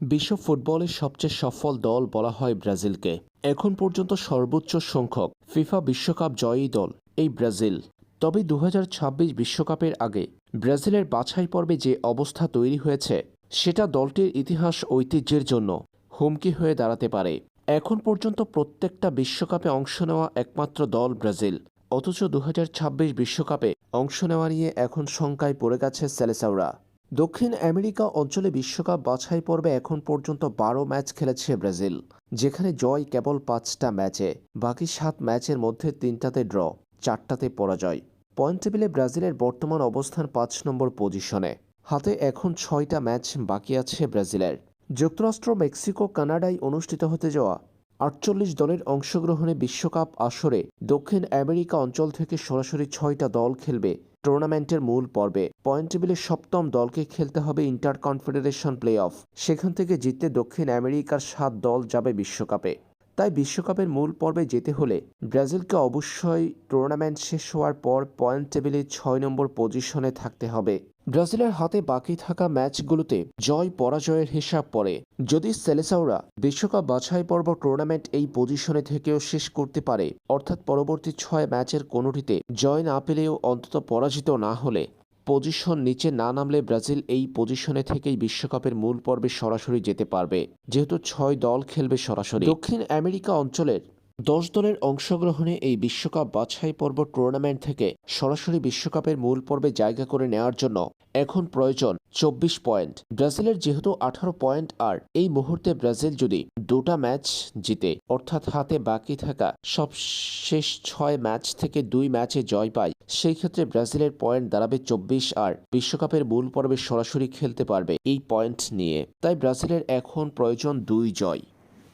বিশ্ব ফুটবলের সবচেয়ে সফল দল বলা হয় ব্রাজিলকে। এখন পর্যন্ত সর্বোচ্চ সংখ্যক ফিফা বিশ্বকাপ জয়ী দল এই ব্রাজিল। তবে দু বিশ্বকাপের আগে ব্রাজিলের বাছাই পর্বে যে অবস্থা তৈরি হয়েছে, সেটা দলটির ইতিহাস ঐতিহ্যের জন্য হুমকি হয়ে দাঁড়াতে পারে। এখন পর্যন্ত প্রত্যেকটা বিশ্বকাপে অংশ নেওয়া একমাত্র দল ব্রাজিল, অথচ দু বিশ্বকাপে অংশ নেওয়া নিয়ে এখন শঙ্কায় পড়ে গেছে সেলেসাউরা দক্ষিণ আমেরিকা অঞ্চলে বিশ্বকাপ বাছাই পর্বে এখন পর্যন্ত বারো ম্যাচ খেলেছে ব্রাজিল, যেখানে জয় কেবল পাঁচটা ম্যাচে, বাকি সাত ম্যাচের মধ্যে তিনটাতে ড্র, চারটাতে পরাজয়। পয়েন্ট টেবিলে ব্রাজিলের বর্তমান অবস্থান পাঁচ নম্বর পজিশনে। হাতে এখন ছয়টা ম্যাচ বাকি আছে ব্রাজিলের। যুক্তরাষ্ট্র, মেক্সিকো, কানাডায় অনুষ্ঠিত হতে যাওয়া আটচল্লিশ দলের অংশগ্রহণে বিশ্বকাপ আসরে দক্ষিণ আমেরিকা অঞ্চল থেকে সরাসরি ছয়টা দল খেলবে। টুর্নামেন্টের মূল পর্বে পয়েন্ট টেবিলে সপ্তম দলকে খেলতে হবে ইন্টার কনফেডারেশন প্লে অফ সেখান থেকে জিততে দক্ষিণ আমেরিকার সাত দল যাবে বিশ্বকাপে। তাই বিশ্বকাপের মূল পর্বে যেতে হলে ব্রাজিলকে অবশ্যই টুর্নামেন্ট শেষ হওয়ার পর পয়েন্ট টেবিলে ছয় নম্বর পজিশনে থাকতে হবে। ব্রাজিলের হাতে বাকি থাকা ম্যাচগুলোতে জয় পরাজয়ের হিসাব পড়ে। যদি সেলেসাওরা বিশ্বকাপ বাছাই পর্ব টুর্নামেন্ট এই পজিশনে থেকেও শেষ করতে পারে, অর্থাৎ পরবর্তী ছয় ম্যাচের কোনোটিতে জয় না পেলেও অন্তত পরাজিত না হলে, পজিশন নিচে না নামলে ব্রাজিল এই পজিশনে থেকেই বিশ্বকাপের মূল পর্বে সরাসরি যেতে পারবে, যেহেতু ছয় দল খেলবে সরাসরি। দক্ষিণ আমেরিকা অঞ্চলের দশ দলের অংশগ্রহণে এই বিশ্বকাপ বাছাই পর্ব টুর্নামেন্ট থেকে সরাসরি বিশ্বকাপের মূল পর্বে জায়গা করে নেওয়ার জন্য এখন প্রয়োজন চব্বিশ পয়েন্ট। ব্রাজিলের যেহেতু আঠারো পয়েন্ট আর এই মুহূর্তে ব্রাজিল যদি দুটা ম্যাচ জিতে, অর্থাৎ হাতে বাকি থাকা সব শেষ ছয় ম্যাচ থেকে দুই ম্যাচে জয় পায়, সেই ক্ষেত্রে ব্রাজিলের পয়েন্ট দাঁড়াবে চব্বিশ আর বিশ্বকাপের মূল পর্বে সরাসরি খেলতে পারবে এই পয়েন্ট নিয়ে। তাই ব্রাজিলের এখন প্রয়োজন দুই জয়।